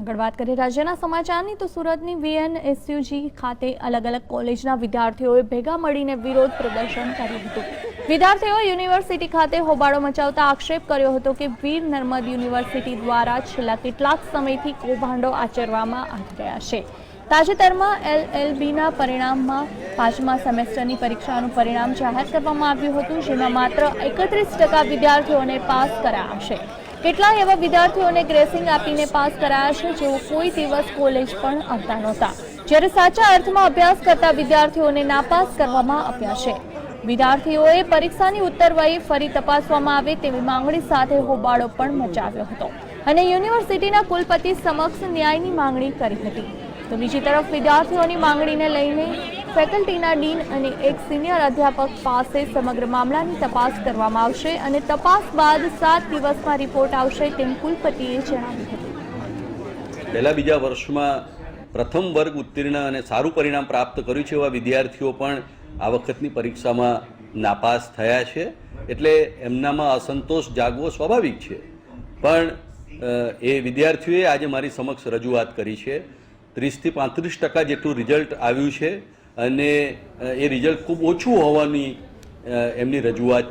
આગળ વાત કરીએ રાજ્યના સમાચારની, તો સુરતની વીએનએસયુજી ખાતે અલગ અલગ કોલેજના વિદ્યાર્થીઓએ ભેગા મળીને વિરોધ પ્રદર્શન કર્યું હતું. વિદ્યાર્થીઓએ યુનિવર્સિટી ખાતે હોબાળો મચાવતા આક્ષેપ કર્યો હતો કે વીર નર્મદ યુનિવર્સિટી દ્વારા છેલ્લા કેટલાક સમયથી કૌભાંડો આચરવામાં આવી રહ્યા છે. તાજેતરમાં એલએલબીના પરિણામમાં પાંચમા સેમેસ્ટરની પરીક્ષાનું પરિણામ જાહેર કરવામાં આવ્યું હતું, જેમાં માત્ર એકત્રીસ ટકા વિદ્યાર્થીઓને પાસ કરાયા કેટલાય એવા વિદ્યાર્થીઓને ગ્રેસિંગ આપીને પાસ કરાયા છે, જેઓ કોઈ દિવસ કોલેજ પણ આવતા નહોતા. જ્યારે સાચા અર્થમાં અભ્યાસ કરતા વિદ્યાર્થીઓને નાપાસ કરવામાં આવ્યા છે. વિદ્યાર્થીઓએ પરીક્ષાની ઉત્તરવહી ફરી તપાસવામાં આવે તેવી માંગણી સાથે હોબાળો પણ મચાવ્યો હતો અને યુનિવર્સિટીના કુલપતિ સમક્ષ ન્યાયની માંગણી કરી હતી. તો બીજી તરફ વિદ્યાર્થીઓની માંગણીને લઈને ફેકલ્ટીના ડીન અને એક સિનિયર અધ્યાપક પાસે સમગ્ર મામલાની તપાસ કરવામાં આવશે અને તપાસ બાદ સાત દિવસમાં રિપોર્ટ આવશે તેમ કુલપતિએ જણાવ્યું હતું. પહેલા બીજા વર્ષમાં પ્રથમ વર્ગ ઉત્તીર્ણ અને સારું પરિણામ પ્રાપ્ત કર્યું છે એવા વિદ્યાર્થીઓ પણ આ વખતની પરીક્ષામાં નાપાસ થયા છે. એટલે એમનામાં અસંતોષ જાગવો સ્વાભાવિક છે. પણ એ વિદ્યાર્થીઓએ આજે મારી સમક્ષ રજૂઆત કરી છે. ત્રીસથી પાંત્રીસ ટકા જેટલું રિઝલ્ટ આવ્યું છે. અને એ રિઝલ્ટ ખૂબ ઓછું હોવાની એમની રજૂઆત